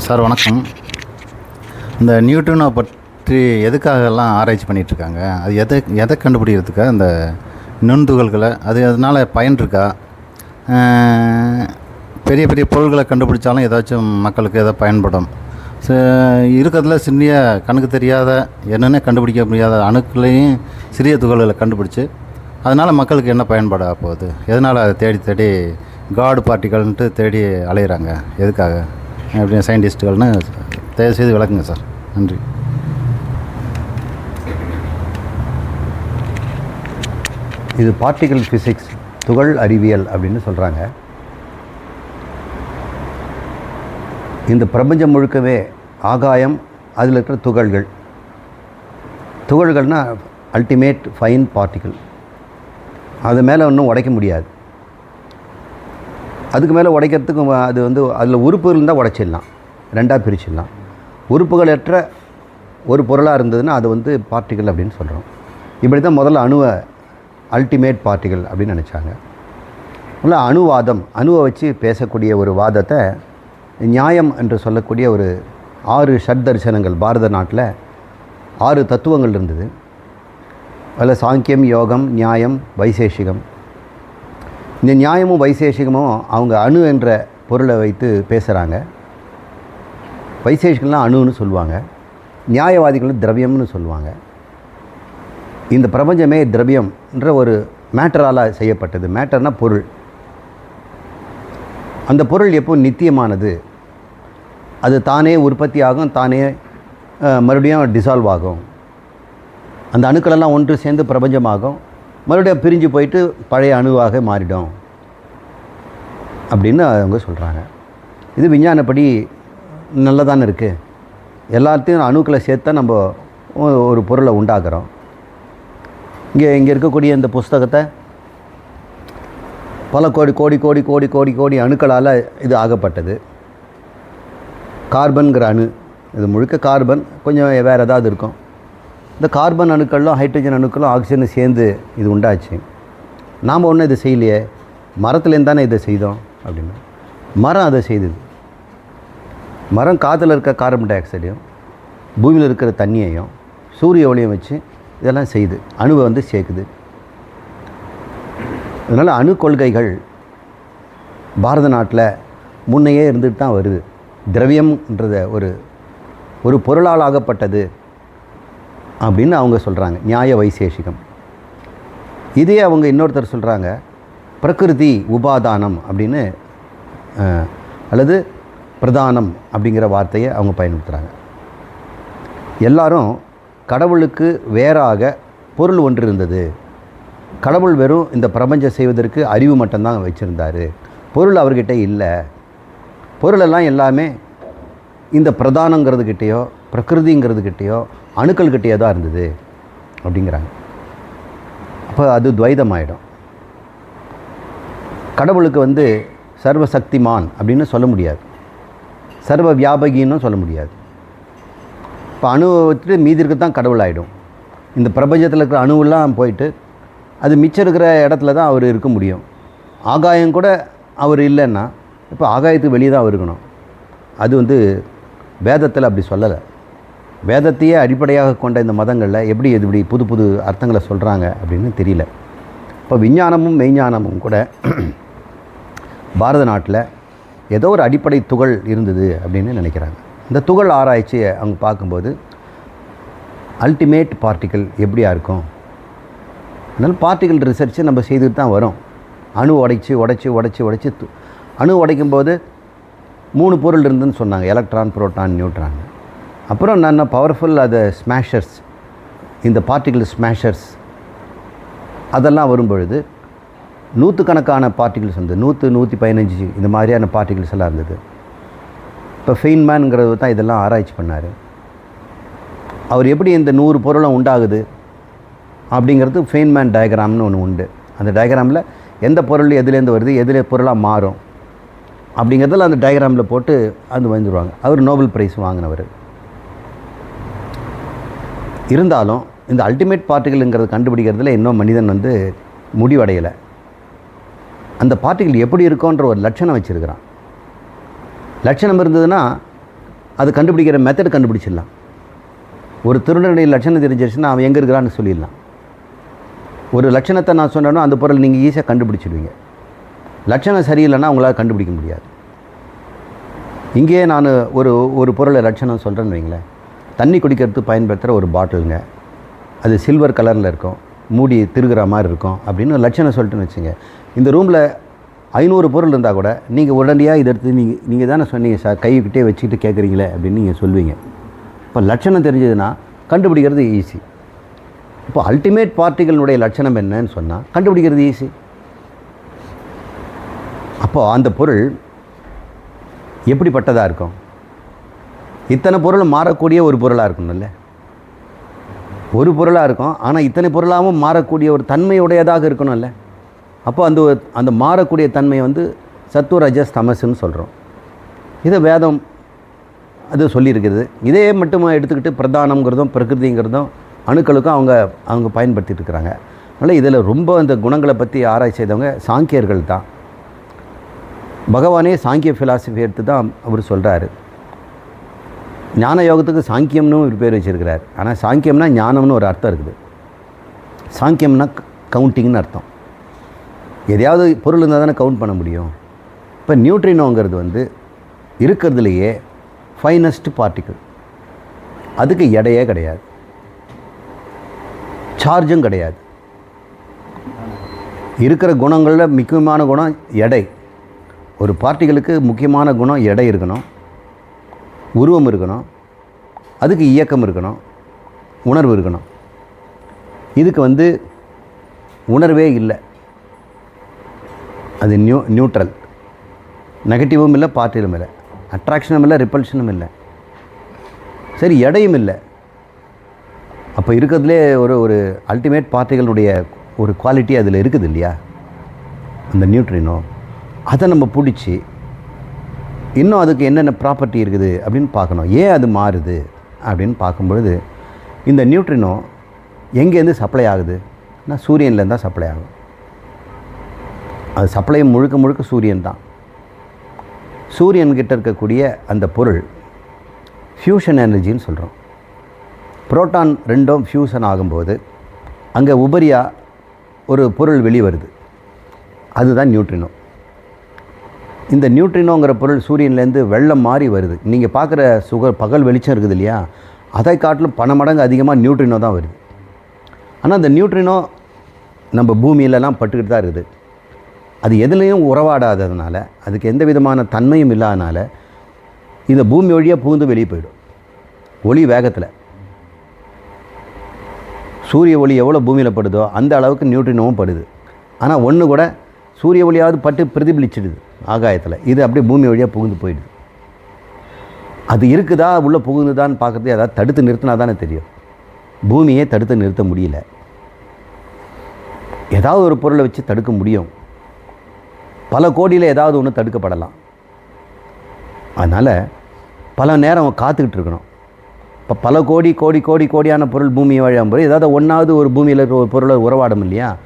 Sir வணக்கம். இந்த நியூட்டனை பற்றி எதுக்காகலாம் ஆராய்ச்சி பண்ணிகிட்ருக்காங்க? இருக்காங்க அது எதை எதை கண்டுபிடிக்கிறதுக்கா? இந்த நுண்துகள்களை அது அதனால் பயன் இருக்கா பெரிய பெரிய பொருள்களை கண்டுபிடிச்சாலும் ஏதாச்சும் மக்களுக்கு எதோ பயன்படும். ச இருக்கிறதுல சிறிய கணக்கு தெரியாத என்னென்ன கண்டுபிடிக்க முடியாத அணுக்களையும் சிறிய துகள்களை கண்டுபிடிச்சி அதனால் மக்களுக்கு என்ன பயன்பாடாக போகுது? எதனால் அதை தேடி தேடி காடு பார்ட்டிகள்ன்ட்டு தேடி அலையிறாங்க? எதுக்காக? அப்படின்னு சயின்டிஸ்ட்டுகள்னு தயவுசெய்து விளக்குங்க சார். நன்றி. இது பார்ட்டிகல் ஃபிசிக்ஸ் துகள் அறிவியல் அப்படின்னு சொல்கிறாங்க இந்த பிரபஞ்சம் முழுக்கவே ஆகாயம் அதில் இருக்கிற துகள்கள். துகள்கள்னால் அல்டிமேட் ஃபைன் பார்ட்டிகிள் அது மேலே ஒன்றும் உடைக்க முடியாது. அதுக்கு மேலே உடைக்கிறதுக்கு அது வந்து அதில் உறுப்புகள் இருந்தால் உடைச்சிடலாம். ரெண்டாக பிரிச்சிடலாம். உறுப்புகளற்ற ஒரு பொருளாக இருந்ததுன்னா அது வந்து பார்ட்டிகள் அப்படின்னு சொல்கிறோம். இப்படி தான் முதல்ல அணுவை அல்டிமேட் பார்ட்டிகள் அப்படின்னு நினச்சாங்க. உள்ள அணுவாதம் அணுவை வச்சு பேசக்கூடிய ஒரு வாதத்தை நியாயம் என்று சொல்லக்கூடிய ஒரு ஆறு ஷட் தரிசனங்கள் பாரத நாட்டில் ஆறு தத்துவங்கள் இருந்தது. அதில் சாங்கியம் யோகம் நியாயம் வைசேஷிகம். இந்த நியாயமும் வைசேஷிகமும் அவங்க அணு என்ற பொருளை வைத்து பேசுகிறாங்க வைசேஷிகள்லாம் அணுன்னு சொல்லுவாங்க. நியாயவாதிகள் திரவியம்னு சொல்லுவாங்க. இந்த பிரபஞ்சமே திரவியம்ன்ற ஒரு மேட்டரால் செய்யப்பட்டது. மேட்டர்னால் பொருள். அந்த பொருள் எப்போ நித்தியமானது? அது தானே உற்பத்தி ஆகும் தானே மறுபடியும் டிசால்வ் ஆகும். அந்த அணுக்களெல்லாம் ஒன்று சேர்ந்து பிரபஞ்சமாகும். மறுபடியும் பிரிஞ்சு போயிட்டு பழைய அணுவாக மாறிடும் அப்படின்னு அவங்க சொல்கிறாங்க இது விஞ்ஞானப்படி நல்லதானே இருக்குது எல்லாத்தையும் அணுக்களை சேர்த்து தான் நம்ம ஒரு பொருளை உண்டாக்குறோம். இங்கே இங்கே இருக்கக்கூடிய இந்த புஸ்தகத்தை பல கோடி கோடி கோடி கோடி கோடி கோடி அணுக்களால் இது ஆகப்பட்டது. கார்பன்கிற அணு இது முழுக்க கார்பன் கொஞ்சம் வேறு ஏதாவது இருக்கும். இந்த கார்பன் அணுக்களும் ஹைட்ரஜன் அணுக்களும் ஆக்சிஜனும் சேர்ந்து இது உண்டாச்சு. நாம் ஒன்றும் இதை செய்யலையே. மரத்துலேருந்து தானே இதை செய்தோம் அப்படின்னு. மரம் அதை செய்தது. மரம் காற்றுல இருக்க கார்பன் டை ஆக்சைடையும் பூமியில் இருக்கிற தண்ணியையும் சூரிய ஒளியும் வச்சு இதெல்லாம் செய்யுது அணுவை வந்து சேர்க்குது. அதனால் அணு கொள்கைகள் பாரத நாட்டில் முன்னையே இருந்துட்டு தான் வருது. திரவியம்ன்றத ஒரு ஒரு பொருளால் ஆகப்பட்டது. அப்படின்னு அவங்க சொல்கிறாங்க நியாய வைசேஷிகம். இதே அவங்க இன்னொருத்தர் சொல்கிறாங்க பிரகிருதி உபாதானம் அப்படின்னு அல்லது பிரதானம் அப்படிங்கிற வார்த்தையை அவங்க பயன்படுத்துகிறாங்க எல்லாரும் கடவுளுக்கு வேறாக பொருள் ஒன்று இருந்தது. கடவுள் வெறும் இந்த பிரபஞ்சம் செய்வதற்கு அறிவு மட்டும்தான் வச்சுருந்தார். பொருள் அவர்கிட்ட இல்லை. பொருளெல்லாம் எல்லாமே இந்த பிரதானங்கிறதுக்கிட்டேயோ பிரகிருதிங்கிறதுக்கிட்டேயோ அணுக்கள்கிட்டேயோ தான் இருந்தது அப்படிங்கிறாங்க. அப்போ அது துவைதமாயிடும். கடவுளுக்கு வந்து சர்வசக்திமான் அப்படின்னு சொல்ல முடியாது. சர்வ வியாபகின்னு சொல்ல முடியாது. இப்போ அணுவை வச்சுட்டு மீதி இருக்க தான் கடவுள் ஆகிடும் இந்த பிரபஞ்சத்தில் இருக்கிற அணுவெல்லாம் போயிட்டு அது மிச்சம் இருக்கிற இடத்துல தான் அவர் இருக்க முடியும். ஆகாயம் கூட அவர் இல்லைன்னா இப்போ ஆகாயத்துக்கு வெளியே தான் அவர் இருக்கணும். அது வந்து வேதத்தில் அப்படி சொல்லலை. வேதத்தையே அடிப்படையாக கொண்ட இந்த மதங்களில் எப்படி இது இப்படி புது புது அர்த்தங்களை சொல்கிறாங்க அப்படின்னு தெரியல. இப்போ விஞ்ஞானமும் மெய்ஞானமும் கூட பாரத நாட்டில் ஏதோ ஒரு அடிப்படை துகள் இருந்தது அப்படின்னு நினைக்கிறாங்க. இந்த துகள் ஆராய்ச்சியை அவங்க பார்க்கும்போது அல்டிமேட் பார்ட்டிக்கல் எப்படியா இருக்கும்? அதனால் பார்ட்டிக்கல் ரிசர்ச்சு நம்ம செய்துட்டு தான் வரோம். அணு உடைச்சி உடைச்சி உடைச்சி உடைச்சி து- அணு உடைக்கும் போது மூணு பொருள் இருந்துன்னு சொன்னாங்க. எலக்ட்ரான் புரோட்டான் நியூட்ரான் அப்புறம் நான் பவர்ஃபுல் அது ஸ்மாஷர்ஸ் இந்த பார்ட்டிகிள் ஸ்மாஷர்ஸ் அதெல்லாம் வரும்பொழுது நூற்றுக்கணக்கான பார்ட்டிகிள்ஸ் வந்து நூற்று நூற்றி பதினஞ்சு இந்த மாதிரியான பார்ட்டிகிள்ஸ் எல்லாம் இருந்தது. இப்போ ஃபெயின்மேனுங்கிறது தான் இதெல்லாம் ஆராய்ச்சி பண்ணார். அவர் எப்படி இந்த நூறு பொருளும் உண்டாகுது அப்படிங்கிறது ஃபெயின்மேன் டயக்ராம்னு ஒன்று உண்டு. அந்த டயக்ராமில் எந்த பொருள் எதுலேருந்து வருது எதில் பொருளாக மாறும் அப்படிங்கிறதெல்லாம் அந்த டயக்ராமில் போட்டு அது வந்துடுவாங்க அவர் நோபல் ப்ரைஸ் வாங்கினவர். இருந்தாலும் இந்த அல்டிமேட் பார்ட்டிகள்ங்கிறத கண்டுபிடிக்கிறதுல இன்னும் மனிதன் வந்து முடிவடையலை. அந்த பார்ட்டிகள் எப்படி இருக்கோன்ற ஒரு லட்சணம் வச்சுருக்கிறான். லட்சணம் இருந்ததுன்னா அது கண்டுபிடிக்கிற மெத்தட் கண்டுபிடிச்சிடலாம். ஒரு திருடனுடைய லட்சணம் தெரிஞ்சிருச்சுன்னா அவன் எங்கே இருக்கிறான்னு சொல்லிடலாம். ஒரு லட்சணத்தை நான் சொன்னேன்னா அந்த பொருள் நீங்கள் ஈஸியாக கண்டுபிடிச்சிடுவீங்க. லட்சணம் சரியில்லைன்னா அவங்களால் கண்டுபிடிக்க முடியாது. இங்கேயே நான் ஒரு ஒரு பொருளை லட்சணம் சொல்கிறேன்னு வைங்களேன். தண்ணி குடிக்கிறதுக்கு பயன்படுத்துகிற ஒரு பாட்டிலுங்க. அது சில்வர் கலரில் இருக்கும். மூடி திருகிற மாதிரி இருக்கும் அப்படின்னு ஒரு லட்சணம் சொல்லிட்டுன்னு வச்சுங்க. இந்த ரூமில் ஐநூறு பொருள் இருந்தால் கூட நீங்கள் உடனடியாக இதை எடுத்து நீங்கள் நீங்கள் தானே சொன்னீங்க சார் கைக்கிட்டே வச்சுக்கிட்டு கேட்குறீங்களே அப்படின்னு நீங்கள் சொல்லுவீங்க. இப்போ லட்சணம் தெரிஞ்சதுன்னா கண்டுபிடிக்கிறது ஈஸி இப்போ அல்டிமேட் பார்ட்டிகளுடைய லட்சணம் என்னன்னு சொன்னால் கண்டுபிடிக்கிறது ஈஸி அப்போது அந்த பொருள் எப்படிப்பட்டதாக இருக்கும்? இத்தனை பொருள் மாறக்கூடிய ஒரு பொருளாக இருக்கணும்ல? ஒரு பொருளாக இருக்கும் ஆனால் இத்தனை பொருளாகவும் மாறக்கூடிய ஒரு தன்மையுடையதாக இருக்கணும்ல? அப்போ அந்த ஒரு- அந்த மாறக்கூடிய தன்மையை வந்து சத்து ரஜஸ் தமசுன்னு சொல்கிறோம் இதை வேதம் அது சொல்லியிருக்கிறது. இதே மட்டும் எடுத்துக்கிட்டு பிரதானம்ங்கிறதும் பிரகிருதிங்கிறதும் அணுக்களுக்கும் அவங்க அவங்க பயன்படுத்திட்டு இருக்கிறாங்க. அதனால் இதில் ரொம்ப இந்த குணங்களை பற்றி ஆராய்ச்சி செய்தவங்க சாங்கியர்கள் தான் பகவானே சாங்கிய ஃபிலாசபி எடுத்து தான் அவர் சொல்கிறாரு ஞான யோகத்துக்கு சாங்கியம்னு ஒரு பேர் வச்சிருக்கிறார். ஆனால் சாங்கியம்னா ஞானம்னு ஒரு அர்த்தம் இருக்குது. சாங்கியம்னா கவுண்டிங்னு அர்த்தம். எதையாவது பொருள் இருந்தால் தானே கவுண்ட் பண்ண முடியும். இப்போ நியூட்ரினோங்கிறது வந்து இருக்கிறதுலையே ஃபைனஸ்ட் பார்ட்டிக்கிள் அதுக்கு எடையே கிடையாது. சார்ஜும் கிடையாது. இருக்கிற குணங்களில் முக்கியமான குணம் எடை. ஒரு பார்ட்டிகளுக்கு முக்கியமான குணம் எடை இருக்கணும். உருவம் இருக்கணும் அதுக்கு இயக்கம் இருக்கணும் உணர்வு இருக்கணும். இதுக்கு வந்து உணர்வே இல்லை. அது நியூ நியூட்ரல். நெகட்டிவும் இல்லை பாசிட்டிவும் இல்லை. அட்ராக்ஷனும் இல்லை ரிப்பல்ஷனும் இல்லை. சரி எடையும் இல்லை. அப்போ இருக்கிறதுலே ஒரு ஒரு அல்டிமேட் பார்ட்டிகளுடைய ஒரு குவாலிட்டி அதில் இருக்குது இல்லையா? அந்த நியூட்ரினோ அதை நம்ம பிடிச்சி இன்னும் அதுக்கு என்னென்ன ப்ராப்பர்ட்டி இருக்குது அப்படின்னு பார்க்கணும். ஏன் அது மாறுது? அப்படின்னு பார்க்கும்பொழுது இந்த நியூட்ரினோ எங்கேருந்து சப்ளை ஆகுது? நான் சூரியன்லேருந்து தான் சப்ளை ஆகும். அது சப்ளை முழுக்க முழுக்க சூரியன் தான். சூரியன்கிட்ட இருக்கக்கூடிய அந்த பொருள் ஃபியூஷன் எனர்ஜின்னு சொல்கிறோம் புரோட்டான் ரெண்டும் ஃபியூஷன் ஆகும்போது அங்கே உபரியாக ஒரு பொருள் வெளிவருது. அதுதான் நியூட்ரினோ இந்த நியூட்ரினோங்கிற பொருள் சூரியன்லேருந்து வெள்ளம் மாறி வருது. நீங்கள் பார்க்குற சுகர் பகல் வெளிச்சம் இருக்குது இல்லையா? அதை காட்டிலும் பல மடங்கு அதிகமாக நியூட்ரினோ தான் வருது. ஆனால் அந்த நியூட்ரினோ நம்ம பூமியிலலாம் பட்டுக்கிட்டு தான் இருக்குது. அது எதுலேயும் உறவாடாததுனால அதுக்கு எந்த விதமான தன்மையும் இல்லாதனால இந்த பூமி வழியாக புகுந்து வெளியே போயிடும். ஒளி வேகத்தில். சூரிய ஒளி எவ்வளோ பூமியில் படுதோ அந்த அளவுக்கு நியூட்ரினோவும் படுது. ஆனால் ஒன்று கூட சூரிய ஒளியாவது பட்டு பிரதிபலிச்சிடுது. ஆகாயத்தில். இது அப்படியே பூமி வழியாக புகுந்து போயிடுது. அது இருக்குதா உள்ளே புகுந்துதான்னு பார்க்குறது அதாவது தடுத்து நிறுத்தினா தானே தெரியும். பூமியே தடுத்து நிறுத்த முடியல. ஏதாவது ஒரு பொருளை வச்சு தடுக்க முடியும். பல கோடியில் ஏதாவது ஒன்று தடுக்கப்படலாம். அதனால் பல நேரம் காத்துக்கிட்டு இருக்கணும். இப்போ பல கோடி கோடி கோடி கோடியான பொருள் பூமி போய் ஏதாவது ஒன்றாவது ஒரு பூமியில் இருக்கிற ஒரு பொருளை உறவாடும் இல்லையா?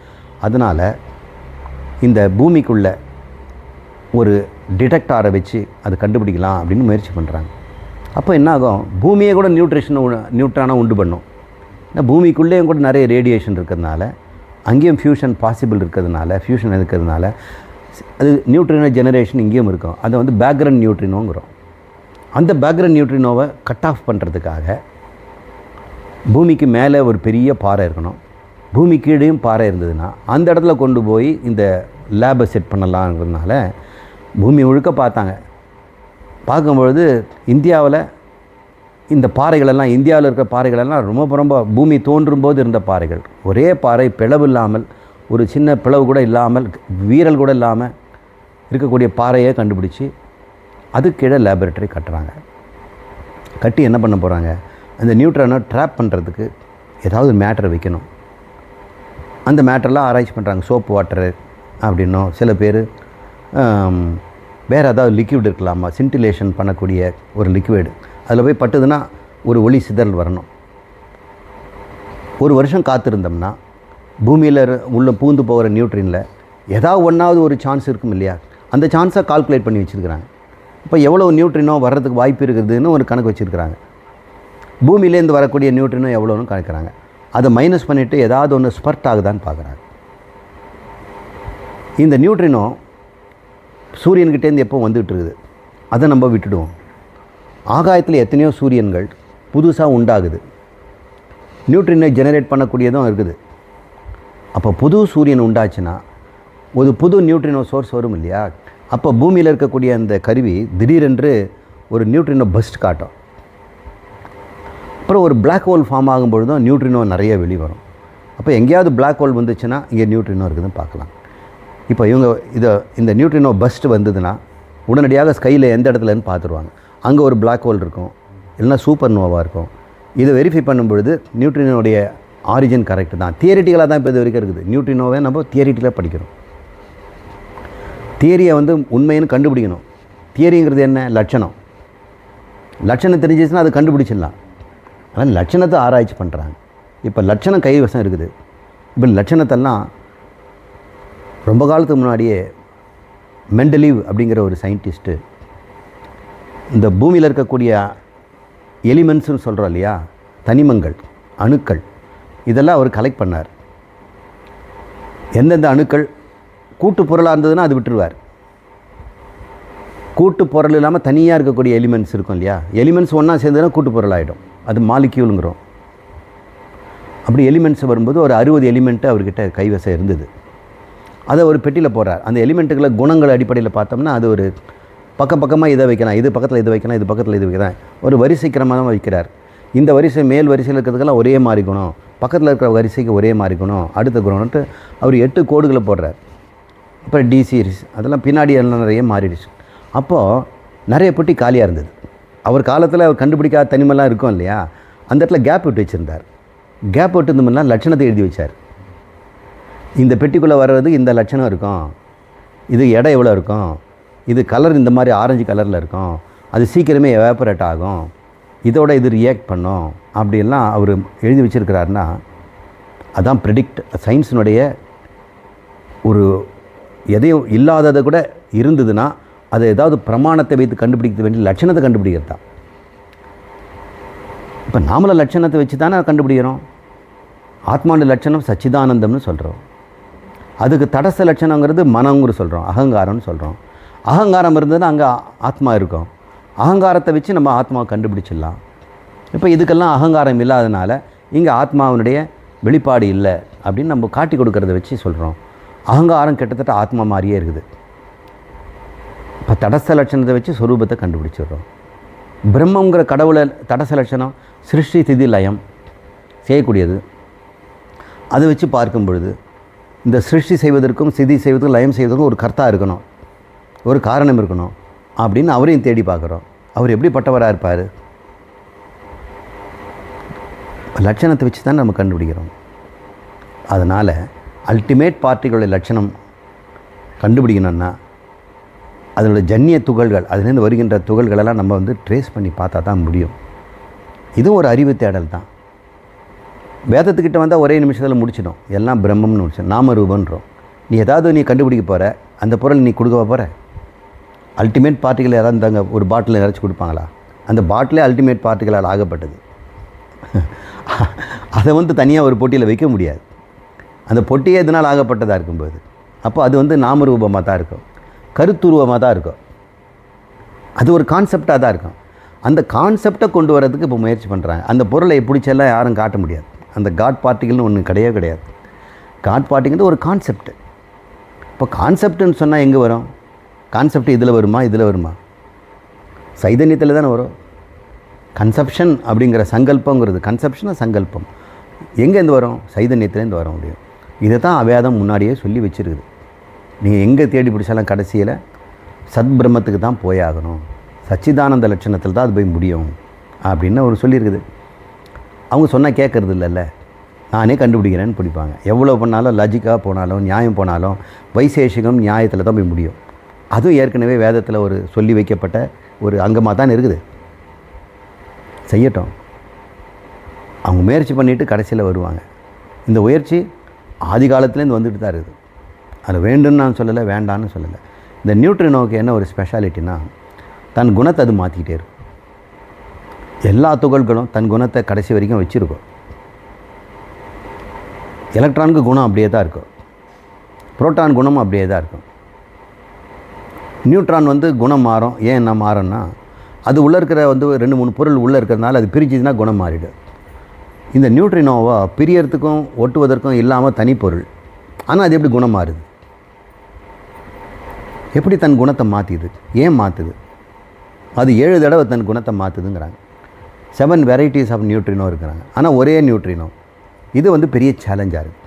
அதனால் இந்த பூமிக்குள்ளே ஒரு டிடெக்டாரை வச்சு அதை கண்டுபிடிக்கலாம் அப்படின்னு முயற்சி பண்ணுறாங்க அப்போ என்ன ஆகும் பூமியை கூட நியூட்ரிஷன் நியூட்ரானாக உண்டு பண்ணும். ஏன்னா பூமிக்குள்ளேயும் கூட நிறைய ரேடியேஷன் இருக்கிறதுனால அங்கேயும் ஃபியூஷன் பாசிபிள் இருக்கிறதுனால ஃபியூஷன் இருக்கிறதுனால அது நியூட்ரினோ ஜெனரேஷன் இங்கேயும் இருக்கும். அதை வந்து பேக்ரவுண்ட் நியூட்ரினோங்கிறோம் அந்த பேக்ரவுண்ட் நியூட்ரினோவை கட் ஆஃப் பண்ணுறதுக்காக பூமிக்கு மேலே ஒரு பெரிய பாறை இருக்கணும். பூமி கீழேயும் பாறை இருந்ததுன்னா அந்த இடத்துல கொண்டு போய் இந்த லேபை செட் பண்ணலாங்கிறதுனால பூமி முழுக்க பார்த்தாங்க. பார்க்கும்பொழுது இந்தியாவில் இந்த பாறைகளெல்லாம் இந்தியாவில் இருக்கிற பாறைகளெல்லாம் ரொம்ப ரொம்ப பூமி தோன்றும் போது இருந்த பாறைகள். ஒரே பாறை பிளவு இல்லாமல் ஒரு சின்ன பிளவு கூட இல்லாமல் வீரல் கூட இல்லாமல் இருக்கக்கூடிய பாறையை கண்டுபிடிச்சி அது கீழே லேபரேட்டரி கட்டுறாங்க. கட்டி என்ன பண்ண போகிறாங்க அந்த நியூட்ரானை ட்ராப் பண்ணுறதுக்கு ஏதாவது மேட்டரை வைக்கணும். அந்த மேட்டர்லாம் ஆராய்ச்சி பண்ணுறாங்க சோப்பு வாட்டரு அப்படின்னும் சில பேர் வேறு ஏதாவது லிக்விட் இருக்கலாமா? சின்டிலேஷன் பண்ணக்கூடிய ஒரு லிக்விடு அதில் போய் பட்டுதுன்னா ஒரு ஒளி சிதறல் வரணும். ஒரு வருஷம் காத்திருந்தோம்னா பூமியில் உள்ள பூந்து போகிற நியூட்ரினில் ஏதாவது ஒன்றாவது ஒரு சான்ஸ் இருக்கும் இல்லையா? அந்த சான்ஸை கால்குலேட் பண்ணி வச்சுருக்கிறாங்க. இப்போ எவ்வளோ நியூட்ரினோ வர்றதுக்கு வாய்ப்பு இருக்குதுன்னு ஒரு கணக்கு வச்சுருக்கிறாங்க. பூமியிலேருந்து வரக்கூடிய நியூட்ரினோ எவ்வளோன்னு கணக்குறாங்க. அதை மைனஸ் பண்ணிவிட்டு ஏதாவது ஒன்று ஸ்பர்ட் ஆகுதான்னு பார்க்குறாங்க இந்த நியூட்ரினோ சூரியன்கிட்டேருந்து எப்போ வந்துகிட்டு இருக்குது அதை நம்ம விட்டுடுவோம். ஆகாயத்தில் எத்தனையோ சூரியன்கள் புதுசாக உண்டாகுது. நியூட்ரினை ஜெனரேட் பண்ணக்கூடியதும் இருக்குது. அப்போ புது சூரியன் உண்டாச்சுன்னா ஒரு புது நியூட்ரினோ சோர்ஸ் வரும் இல்லையா? அப்போ பூமியில் இருக்கக்கூடிய அந்த கருவி திடீரென்று ஒரு நியூட்ரினோ பஸ்ட் காட்டும். அப்புறம் ஒரு பிளாக் ஹோல் ஃபார்ம் ஆகும்பொழுதும் நியூட்ரினோ நிறைய வெளிவரும். அப்போ எங்கேயாவது பிளாக் ஹோல் வந்துச்சுன்னா இங்கே நியூட்ரினோ இருக்குதுன்னு பார்க்கலாம். இப்போ இவங்க இதை இந்த நியூட்ரினோ பஸ்ட் வந்ததுன்னா உடனடியாக ஸ்கையில் எந்த இடத்துலன்னு பார்த்துருவாங்க. அங்கே ஒரு பிளாக் ஹோல் இருக்கும். இல்லைன்னா சூப்பர் நோவாக இருக்கும். இதை வெரிஃபை பண்ணும்பொழுது நியூட்ரினோடைய ஆரிஜின் கரெக்ட் தான். தியரிட்டிக்கலாக தான் இப்போ இது வரைக்கும் இருக்குது. நியூட்ரினோவை நம்ம தியரிட்டிக்கலாக படிக்கிறோம். தியரியை வந்து உண்மைன்னு கண்டுபிடிக்கணும். தியரிங்கிறது என்ன? லட்சணம். லட்சணம் தெரிஞ்சிச்சுன்னா அது கண்டுபிடிச்சிடலாம். ஆனால் லட்சணத்தை ஆராய்ச்சி பண்ணுறாங்க இப்போ லட்சணம் கைவசம் இருக்குது. இப்போ லட்சணத்தெல்லாம் ரொம்ப காலத்துக்கு முன்னாடியே மெண்டலீவ் அப்படிங்கிற ஒரு சயின்டிஸ்ட்டு இந்த பூமியில் இருக்கக்கூடிய எலிமெண்ட்ஸ்னு சொல்கிறோம் இல்லையா? தனிமங்கள் அணுக்கள் இதெல்லாம் அவர் கலெக்ட் பண்ணார். எந்தெந்த அணுக்கள் கூட்டு பொருளாக இருந்ததுன்னா அது விட்டுருவார். கூட்டு பொருள் இல்லாமல் தனியாக இருக்கக்கூடிய எலிமெண்ட்ஸ் இருக்கும் இல்லையா? எலிமெண்ட்ஸ் ஒன்றா சேர்ந்ததுன்னா கூட்டு பொருள் ஆகிடும் அது மாலிக்யூலுங்கிறோம். அப்படி எலிமெண்ட்ஸ் வரும்போது ஒரு அறுபது எலிமெண்ட்டு அவர்கிட்ட கைவசம் இருந்தது. அதை ஒரு பெட்டியில் போடுறார். அந்த எலிமெண்ட்டுகளை குணங்கள் அடிப்படையில் பார்த்தோம்னா அது ஒரு பக்கம் பக்கமாக இதை வைக்கலாம் இது பக்கத்தில் இது வைக்கலாம் இது பக்கத்தில் இது வைக்கலாம். ஒரு வரிசை தான் வைக்கிறார். இந்த வரிசை மேல் வரிசையில் இருக்கிறதுக்கெல்லாம் ஒரே மாதிரி குணம். பக்கத்தில் இருக்கிற வரிசைக்கு ஒரே மாதிரி குணம். அடுத்த குணம்ன்ட்டு அவர் எட்டு கோடுகளை போடுறார். அப்புறம் டி சீரிஸ் அதெல்லாம் பின்னாடி எல்லாம் நிறைய மாறிடுச்சு. அப்போது நிறைய பெட்டி காலியாக இருந்தது. அவர் காலத்தில் அவர் கண்டுபிடிக்காத தனிமெல்லாம் இருக்கும் இல்லையா? அந்த இடத்துல கேப் விட்டு வச்சுருந்தார். கேப் விட்டு இருந்தோம்னா லட்சணத்தை எழுதி வச்சார். இந்த பெட்டிக்குள்ளே வர்றது இந்த லட்சணம் இருக்கும். இது எடை எவ்வளோ இருக்கும்? இது கலர் இந்த மாதிரி ஆரஞ்சு கலரில் இருக்கும். அது சீக்கிரமே எவாப்பரேட் ஆகும். இதோட இது ரியாக்ட் பண்ணும். அப்படிலாம் அவர் எழுதி வச்சிருக்கிறாருன்னா அதான் ப்ரெடிக்ட் சயின்ஸினுடைய ஒரு எதையும் இல்லாததை கூட இருந்ததுன்னா அதை ஏதாவது பிரமாணத்தை வைத்து கண்டுபிடிக்க வேண்டிய லட்சணத்தை கண்டுபிடிக்கிறது தான். இப்போ நாமளும் லட்சணத்தை வச்சு தானே கண்டுபிடிக்கிறோம். ஆத்மாண்டு லட்சணம் சச்சிதானந்தம்னு சொல்கிறோம் அதுக்கு தடச லட்சணங்கிறது மனங்கிற சொல்கிறோம் அகங்காரம்னு சொல்கிறோம் அகங்காரம் இருந்ததுன்னா அங்கே ஆத்மா இருக்கும். அகங்காரத்தை வச்சு நம்ம ஆத்மாவை கண்டுபிடிச்சிடலாம். இப்போ இதுக்கெல்லாம் அகங்காரம் இல்லாதனால இங்கே ஆத்மாவினுடைய வெளிப்பாடு இல்லை அப்படின்னு நம்ம காட்டி கொடுக்கறத வச்சு சொல்கிறோம் அகங்காரம் கிட்டத்தட்ட ஆத்மா மாதிரியே இருக்குது. இப்போ தடச லட்சணத்தை வச்சு சொரூபத்தை கண்டுபிடிச்சிடுறோம். பிரம்மங்கிற கடவுளை தடச லட்சணம் சிருஷ்டி திதி லயம் செய்யக்கூடியது. அதை வச்சு பார்க்கும் பொழுது இந்த சிருஷ்டி செய்வதற்கும் சிதி செய்வதற்கும் லயம் செய்வதற்கும் ஒரு கர்த்தா இருக்கணும். ஒரு காரணம் இருக்கணும். அப்படின்னு அவரையும் தேடி பார்க்குறோம். அவர் எப்படிப்பட்டவராக இருப்பார்? லட்சணத்தை வச்சு தான் நம்ம கண்டுபிடிக்கிறோம். அதனால் அல்டிமேட் பார்ட்டிகளுடைய லட்சணம் கண்டுபிடிக்கணும்னா அதனுடைய ஜன்னிய துகள்கள் அதுலேருந்து வருகின்ற துகள்களெல்லாம் நம்ம வந்து ட்ரேஸ் பண்ணி பார்த்தா தான் முடியும். இதுவும் ஒரு அறிவு தேடல் தான் வேதத்துக்கிட்ட வந்தால் ஒரே நிமிஷத்தில் முடிச்சிடும். எல்லாம் பிரம்மம்னு முடிச்சிடும் நாம ரூபன்றோம் நீ ஏதாவது நீ கண்டுபிடிக்க போகிற அந்த பொருள் நீ கொடுக்க போகிற அல்டிமேட் பார்ட்டிகள் யாராவது இருந்தாங்க ஒரு பாட்டில் நிறச்சி கொடுப்பாங்களா? அந்த பாட்டிலே அல்டிமேட் பார்ட்டிகளால் ஆகப்பட்டது. அதை வந்து தனியாக ஒரு போட்டியில் வைக்க முடியாது. அந்த பொட்டியே இதனால் ஆகப்பட்டதாக இருக்கும்போது. அப்போ அது வந்து நாமரூபமாக தான் இருக்கும். கருத்துருவமாக தான் இருக்கும். அது ஒரு கான்செப்டாக தான் இருக்கும். அந்த கான்செப்டை கொண்டு வரதுக்கு இப்போ முயற்சி பண்ணுறாங்க அந்த பொருளை பிடிச்செல்லாம் யாரும் காட்ட முடியாது. அந்த காட் பார்ட்டிகள்னு ஒன்று கிடையவே கிடையாது. காட் பார்ட்டிங்கிறது ஒரு கான்செப்ட் இப்போ கான்செப்ட்டுன்னு சொன்னால் எங்கே வரும்? கான்செப்ட் இதில் வருமா? இதில் வருமா? சைதன்யத்தில் தானே வரும். கன்செப்ஷன் அப்படிங்கிற சங்கல்பங்கிறது. கன்செப்ஷனாக சங்கல்பம். எங்கேருந்து வரும்? சைதன்யத்துலேருந்து வர முடியும் இதை தான் அவேதம் முன்னாடியே சொல்லி வச்சிருக்குது. நீங்கள் எங்கே தேடி பிடிச்சாலும் கடைசியில் சத்பிரமத்துக்கு தான் போயாகணும். சச்சிதானந்த லட்சணத்தில் தான் அது போய் முடியும் அப்படின்னு அவர் சொல்லியிருக்குது. அவங்க சொன்னால் கேட்குறது இல்லைல்ல நானே கண்டுபிடிக்கிறேன்னு பிடிப்பாங்க. எவ்வளோ பண்ணாலும் லஜிக்காக போனாலும் நியாயம் போனாலும் வைசேஷிகம் நியாயத்தில் தான் போய் முடியும். அதுவும் ஏற்கனவே வேதத்தில் ஒரு சொல்லி வைக்கப்பட்ட ஒரு அங்கமாக தான் இருக்குது. செய்யட்டும். அவங்க முயற்சி பண்ணிவிட்டு கடைசியில் வருவாங்க. இந்த முயற்சி ஆதி காலத்துலேருந்து வந்துட்டு தான் இருக்குது. அதில் வேண்டும்னு நான் சொல்லலை வேண்டான்னு சொல்லலை. இந்த நியூட்ரினோவுக்கு என்ன ஒரு ஸ்பெஷாலிட்டினா தன் குணத்தை அது மாற்றிக்கிட்டே இருக்கும். எல்லா துகள்களும் தன் குணத்தை கடைசி வரைக்கும் வச்சுருக்கும். எலக்ட்ரானுக்கு குணம் அப்படியே தான் இருக்கும். புரோட்டான் குணமும் அப்படியே தான் இருக்கும். நியூட்ரான் வந்து குணம் மாறும். ஏன் என்ன மாறும்னா அது உள்ளே இருக்கிற வந்து ரெண்டு மூணு பொருள் உள்ளே இருக்கிறதுனால அது பிரிச்சுதுன்னா குணம் மாறிடும். இந்த நியூட்ரினோவா பிரியறதுக்கும் ஒட்டுவதற்கும் இல்லாமல் தனிப்பொருள் ஆனால் அது எப்படி குணம் மாறுது? எப்படி தன் குணத்தை மாற்றிது ஏன் மாற்றுது அது ஏழு தடவை தன் குணத்தை மாற்றுதுங்கிறாங்க செவன் வெரைட்டிஸ் ஆஃப் நியூட்ரினோ இருக்கிறாங்க. ஆனால் ஒரே நியூட்ரினோ. இது வந்து பெரிய சேலஞ்சாக இருக்குது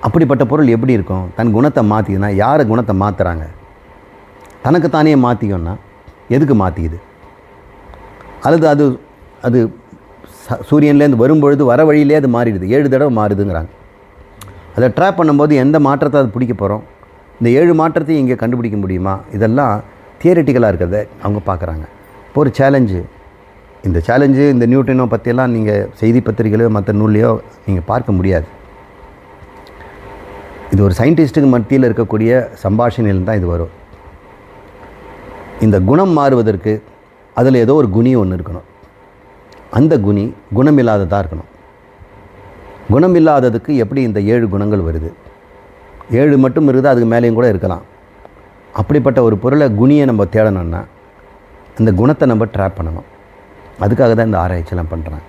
அப்படிப்பட்ட பொருள் எப்படி இருக்கும்? தன் குணத்தை மாற்றிதுன்னா யாரை குணத்தை மாற்றுறாங்க தனக்குத்தானே மாற்றிக்கோன்னா எதுக்கு மாற்றிக்குது அல்லது அது அது ச- சூரியன்லேருந்து வரும்பொழுது வர வழியிலே அது மாறிடுது. ஏழு தடவை மாறுதுங்கிறாங்க. அதை ட்ராப் பண்ணும்போது எந்த மாற்றத்தை அது பிடிக்க போகிறோம் இந்த ஏழு மாற்றத்தையும் இங்கே கண்டுபிடிக்க முடியுமா? இதெல்லாம் தியரிட்டிக்கலாக இருக்கிறத அவங்க பார்க்குறாங்க. இப்போ ஒரு சேலஞ்சு இந்த சேலஞ்சு இந்த நியூட்ரினோ பற்றியெல்லாம் நீங்கள் செய்தி பத்திரிகையிலையோ மற்ற நூல்லையோ நீங்கள் பார்க்க முடியாது. இது ஒரு சயின்டிஸ்ட்டுக்கு மத்தியில் இருக்கக்கூடிய சம்பாஷணையில் தான் இது வரும். இந்த குணம் மாறுவதற்கு அதில் ஏதோ ஒரு குணி ஒன்று இருக்கணும். அந்த குணி குணமில்லாததாக இருக்கணும். குணமில்லாததுக்கு எப்படி இந்த ஏழு குணங்கள் வருது? ஏழு மட்டும் இருக்குது அதுக்கு மேலேயும் கூட இருக்கலாம். அப்படிப்பட்ட ஒரு பொருளை குணியை நம்ம தேடணும்னா இந்த குணத்தை நம்ம ட்ராப் பண்ணணும். அதுக்காக தான் இந்த ஆராய்ச்சியெல்லாம் பண்ணுறேன்